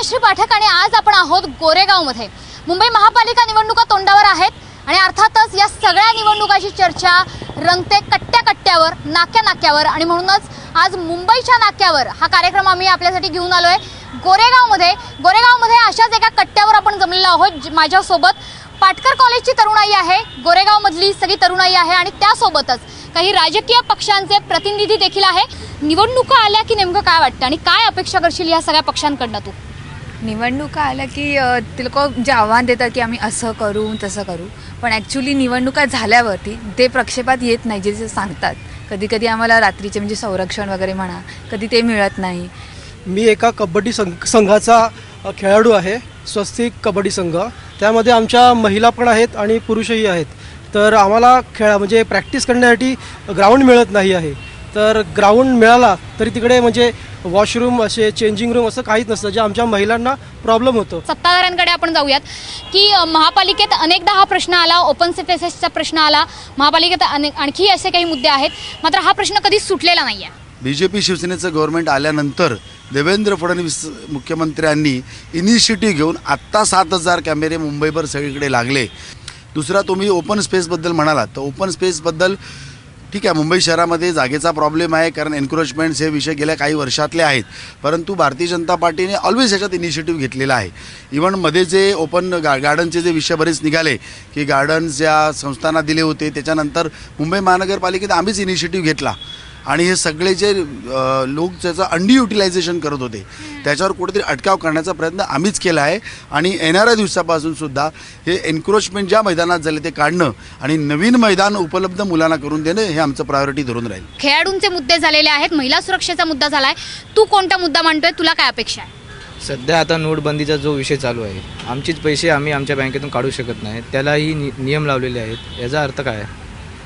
मनश्री पाठक आणि आज आपण आहोत गोरेगावमध्ये. मुंबई महापालिका निवडणुका तोंडावर आहेत आणि अर्थातच या सगळ्या निवडणुकाची चर्चा रंगते कट्ट्या कट्ट्यावर नाक्या नाक्यावर आणि म्हणूनच आज मुंबईच्या नाक्यावर हा कार्यक्रम आम्ही आपल्यासाठी घेऊन आलोय. गोरेगावमध्ये गोरेगावमध्ये अशाच एका कट्ट्यावर आपण जमलेलो आहोत माझ्यासोबत पाटकर कॉलेजची तरुणाई आहे. गोरेगावमधली सगळी तरुणाई आहे आणि त्यासोबतच काही राजकीय पक्षांचे प्रतिनिधी देखील आहे. निवडणुका आल्या की नेमकं काय वाटतं आणि काय अपेक्षा करशील या सगळ्या पक्षांकडनं तू? निवडणुका आल्या की ते लोक जे आव्हान देतात की आम्ही असं करू तसं करू. पण ॲक्च्युली निवडणुका झाल्यावरती ते प्रक्षेपात येत नाही जे जे सांगतात. कधी कधी आम्हाला रात्रीचे म्हणजे संरक्षण वगैरे म्हणा कधी ते मिळत नाही. मी एका कबड्डी संघ संघाचा खेळाडू आहे स्वस्तिक कबड्डी संघ. त्यामध्ये आमच्या महिला पण आहेत आणि पुरुषही आहेत. तर आम्हाला खेळा म्हणजे प्रॅक्टिस करण्यासाठी ग्राउंड मिळत नाही आहे. तर ग्राउंड मिळाला तरी तिकडे म्हणजे वॉशरूम असे चेंजिंग रूम असं काहीच नसतं. जे आमच्या महिलांना प्रॉब्लेम होतो. सत्ताधाऱ्यांकडे आपण जाऊयात की महापालिकेत अनेकदा हा प्रश्न आला ओपन स्पेसेसचा प्रश्न आला. महापालिकेत अनेक आणखी असे काही मुद्दे आहेत. मात्र हा प्रश्न कधीच सुटलेला नाही आहे बी जे पी शिवसेनेचं गव्हर्नमेंट आल्यानंतर देवेंद्र फडणवीस मुख्यमंत्र्यांनी इनिशिएटिव्ह घेऊन आत्ता सात हजार कॅमेरे मुंबईभर सगळीकडे लागले. दुसरा तुम्ही ओपन स्पेसबद्दल म्हणालात. तर ओपन स्पेसबद्दल ठीक आहे मुंबई शहरामध्ये जागेचा प्रॉब्लेम आहे कारण एन्क्रोचमेंट्स हे विषय गेल्या काही वर्षातले आहेत. परंतु भारतीय जनता पार्टीने ऑलवेज ह्याच्यात इनिशिएटिव्ह घेतलेला आहे. इव्हनमध्ये जे ओपन गा गार्डनचे जे विषय बरेच निघाले की गार्डन्स ज्या संस्थांना दिले होते त्याच्यानंतर मुंबई महानगरपालिकेत आम्हीच इनिशिएटिव्ह घेतला. आणि हे सगळे जे लोक त्याचं अंडी युटिलायझेशन करत होते त्याच्यावर कुठेतरी अटकाव करण्याचा प्रयत्न आम्हीच केला आहे. आणि येणाऱ्या दिवसापासून सुद्धा हे एन्क्रोचमेंट ज्या मैदानात झाले ते काढणं आणि नवीन मैदान उपलब्ध मुलांना करून देणं हे आमचं प्रायोरिटी धरून राहील. खेळाडूंचे मुद्दे झालेले आहेत महिला सुरक्षेचा मुद्दा झालाय. तू कोणता मुद्दा मांडतोय? तुला काय अपेक्षा आहे? सध्या आता नोटबंदीचा जो विषय चालू आहे आमचेच पैसे आम्ही आमच्या बँकेतून काढू शकत नाही. त्यालाही नि नियम लावलेले आहेत. याचा अर्थ काय?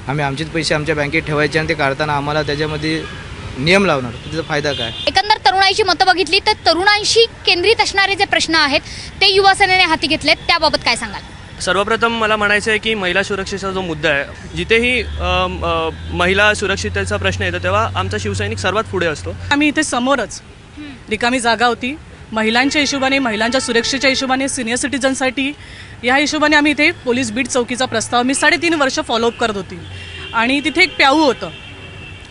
आम्ही आमचेच पैसे आमच्या बँकेत ठेवायचे आणि ते काढताना आम्हाला त्याच्यामध्ये नियम लावणार. त्याचा फायदा काय? एकंदर तरुणाईची मतं बघितली तर तरुणांशी केंद्रित असणारे जे प्रश्न आहेत ते युवा सेनेने हाती घेतलेत. त्याबाबत काय सांगाल? सर्वप्रथम मला म्हणायचं आहे की महिला सुरक्षेचा जो मुद्दा आहे जिथेही महिला सुरक्षिततेचा प्रश्न येतो तेव्हा आमचा शिवसैनिक सर्वात पुढे असतो. आम्ही इथे समोरच. रिकामी जागा होती. महिलांच्या हिशोबाने महिलांच्या सुरक्षेच्या हिशोबाने सिनियर सिटीजनसाठी या हिशोबाने आम्ही इथे पोलीस बीट चौकीचा प्रस्ताव मी साडेतीन वर्ष फॉलोअप करत होती. आणि तिथे एक प्याऊ होतं.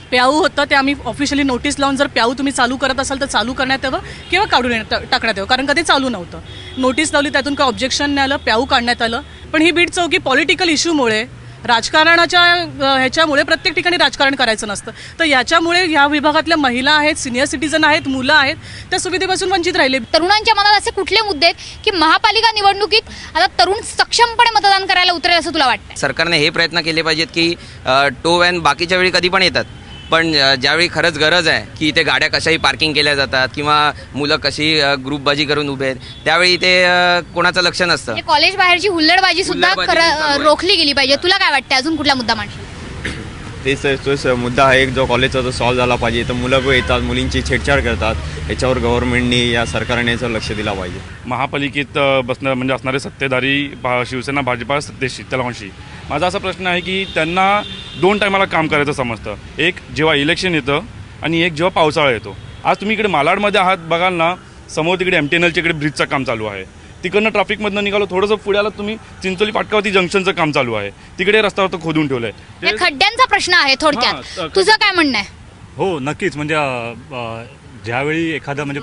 प्याऊ होतं ते आम्ही ऑफिशियली नोटीस लावून जर प्याऊ तुम्ही चालू करत असाल तर चालू करण्यात यावं किंवा काढून येण्यात- टाकण्यात यावं. कारण कधी चालू नव्हतं. नोटीस लावली त्यातून काय ऑब्जेक्शन नाही आलं प्याऊ काढण्यात आलं. पण ही बीट चौकी पॉलिटिकल इश्यूमुळे राजकारणाच्या ह्याच्यामुळे प्रत्येक ठिकाणी राजकारण करायचं नसतं. तर याच्यामुळे या विभागातल्या महिला आहेत सिनियर सिटीजन आहेत मुलं आहेत त्या सुविधेपासून वंचित राहिले. तरुणांच्या मनात असे कुठले मुद्दे आहेत की महापालिका निवडणुकीत आता तरुण सक्षमपणे मतदान करायला उतरेल असं तुला वाटतं सरकारने हे प्रयत्न केले पाहिजेत की टो व्हॅन बाकीच्या वेळी कधी पण येतात. पण ज्यावेळी खरंच गरज आहे की इथे गाड्या कशाही पार्किंग केल्या जातात किंवा मुलं कशी ग्रुपबाजी करून उभे आहेत त्यावेळी इथे कोणाचं लक्ष नसतं. म्हणजे कॉलेज बाहेरची हुल्लडबाजी सुद्धा. रोखली गेली पाहिजे. तुला काय वाटतं अजून कुठला मुद्दा मांडशील? तेच तोच मुद्दा आहे जो कॉलेजचा जो सॉल्व्ह झाला पाहिजे तर मुलं येतात मुलींची छेडछाड करतात. याच्यावर गव्हर्नमेंटनी या सरकारने याच्यावर लक्ष दिला पाहिजे. महापालिकेत बसणार म्हणजे असणारे सत्तेधारी शिवसेना भाजपा सत्ते शीतलवंशी माझा असा प्रश्न आहे की त्यांना दोन टायमाला काम करायचं समजतं. एक जेव्हा इलेक्शन येतं आणि एक जेव्हा पावसाळा येतो. आज तुम्ही इकडे मालाडमध्ये आहात बघाल ना समोर तिकडे एम टी एन एलच्या इकडे ब्रिजचं काम चालू आहे. तिकडनं ट्रॅफिकमधनं निघालो थोडंसं पुढे आलं तुम्ही चिंचोली पाटकावती जंक्शनचं काम चालू आहे. तिकडे रस्त्यावर तो खोदून ठेवलं आहे खड्ड्यांचा प्रश्न आहे हां, थोडक्यात तुझं काय म्हणणं आहे? हो नक्कीच. म्हणजे ज्यावेळी एखादं म्हणजे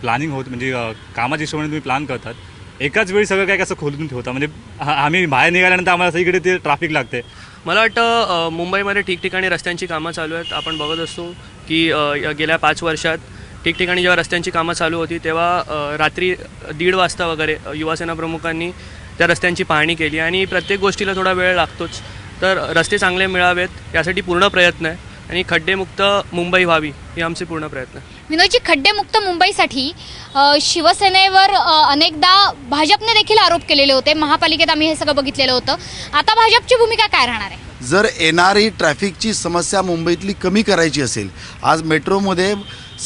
प्लॅनिंग होत म्हणजे कामाच्या हिशोबाने तुम्ही प्लॅन करतात एकाच वेळी सगळं काय कसं खोलून ठेवता? म्हणजे आम्ही बाहेर निघाल्यानंतर आम्हाला सगळीकडे ते ट्रॅफिक लागते. मला वाटतं मुंबईमध्ये ठिकठिकाणी रस्त्यांची कामं चालू आहेत. आपण बघत असतो की गेल्या पाच वर्षात ठिकठिकाणी जेव्हा रस्त्यांची कामं चालू होती तेव्हा रात्री दीड वाजता वगैरे युवासेना प्रमुखांनी त्या रस्त्यांची पाहणी केली. आणि प्रत्येक गोष्टीला थोडा वेळ लागतोच. तर रस्ते चांगले मिळावेत यासाठी पूर्ण प्रयत्न आहे. आणि खड्डेमुक्त मुंबई व्हावी हे आमचे पूर्ण प्रयत्न. विनोदजी खड्डेमुक्त मुंबईसाठी अ, शिवसेनेवर अ, अनेकदा भाजपने देखील आरोप केलेले होते. महापालिकेत आम्ही हे सगळं बघितलेलं होतं. आता भाजपची भूमिका काय राहणार आहे? जर येणारी ट्रॅफिकची समस्या मुंबईतली कमी करायची असेल आज मेट्रोमध्ये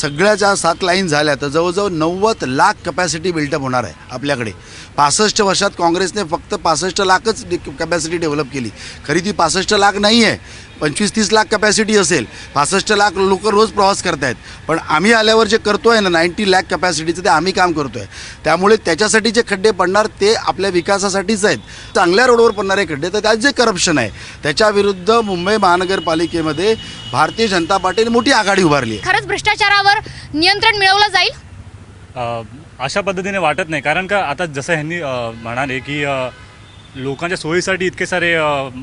सगळ्या ज्या सात लाईन झाल्या तर जवळजवळ नव्वद लाख कपॅसिटी बिल्टअप होणार आहे आपल्याकडे. पासष्ट वर्षात काँग्रेसने फक्त पासष्ट लाखच कॅपॅसिटी डेव्हलप केली. खरी ती पासष्ट लाख नाही आहे पंचवीस तीस लाख कपॅसिटी असेल. पासष्ट लाख लोक रोज प्रवास करतायत. पण आम्ही आल्यावर जे करतो आहे ना नाईन्टी लॅक कपॅसिटीचं ते आम्ही काम करतो आहे त्यामुळे त्याच्यासाठी जे खड्डे पडणार ते आपल्या विकासासाठीच आहेत. चांगल्या रोडवर पडणारे खड्डे तर त्यात जे करप्शन आहे त्याच्याविरुद्ध मुंबई महानगरपालिकेमध्ये भारतीय जनता पार्टीने मोठी आघाडी उभारली आहे. भ्रष्टाचार भ्रष्टाचारावर नियंत्रण मिळवलं जाईल? अशा पद्धतीने वाटत नाही. कारण का आता जसं ह्यांनी म्हणाले की लोकांच्या सोयीसाठी इतके सारे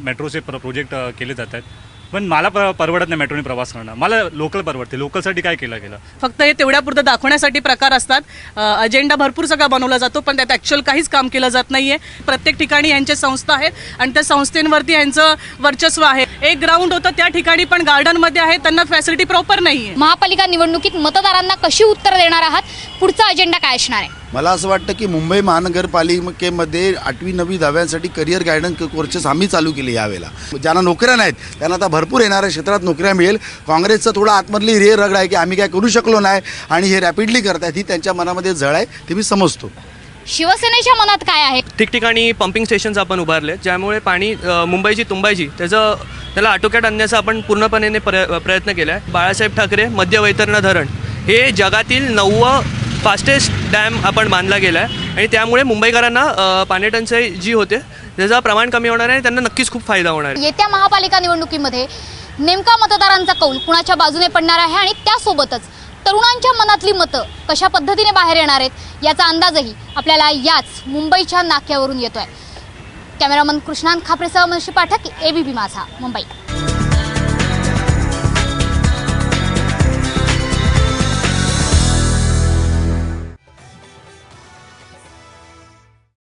मेट्रोचे प्र प्रोजेक्ट केले जात आहेत पण मला परवडत नाही मेट्रोने प्रवास करणं. मला लोकल परवडते. लोकलसाठी काय केलं गेलं? फक्त हे तेवढ्यापुरतं दाखवण्यासाठी प्रकार असतात. अजेंडा भरपूर सगळा बनवला जातो पण त्यात ॲक्च्युअल काहीच काम केलं जात नाहीये. प्रत्येक ठिकाणी यांच्या संस्था आहेत आणि त्या संस्थेंवरती यांचं वर्चस्व आहे. एक ग्राउंड होतं त्या ठिकाणी पण गार्डनमध्ये आहे त्यांना फॅसिलिटी प्रॉपर नाहीये. महापालिका निवडणुकीत मतदारांना कशी उत्तर देणार आहात? पुढचा अजेंडा काय असणार आहे? मला असं वाटतं की मुंबई महानगरपालिकेमध्ये आठवी नववी दहाव्यांसाठी करिअर गायडन्स कोर्सेस आम्ही चालू केले यावेळेला. ज्यांना नोकऱ्या नाहीत त्यांना आता भरपूर येणाऱ्या क्षेत्रात नोकऱ्या मिळेल. काँग्रेसचं थोडं आतमधली रे रगड आहे की आम्ही काय करू शकलो नाही आणि हे रॅपिडली करतायत ही त्यांच्या मनामध्ये जळ आहे ते मी समजतो. शिवसेनेच्या मनात काय आहे? ठिकठिकाणी पंपिंग स्टेशन्स आपण उभारले ज्यामुळे पाणी अ, मुंबईची तुंबायची त्याचं त्याला आटोक्यात आणण्याचा आपण पूर्णपणे प्र प्रयत्न केला आहे बाळासाहेब ठाकरे मध्य वैतरणा धरण हे जगातील नववं फास्टेस्ट डॅम आपण बांधला गेला आहे आणि त्यामुळे मुंबईकरांना अ, पाणीटंचाई जी होते त्याचं प्रमाण कमी होणार आहे त्यांना नक्कीच खूप फायदा होणार आहे. येत्या महापालिका निवडणुकीमध्ये नेमका मतदारांचा कौल कुणाच्या बाजूने पडणार आहे आणि त्यासोबतच तरुणांच्या मनातली मतं कशा पद्धतीने बाहेर येणार आहेत याचा अंदाजही आपल्याला याच मुंबईच्या नाक्यावरून येतोय. कॅमेरामन कृष्णांत खापरेसह मनशी पाठक एबीपी माझा मुंबई.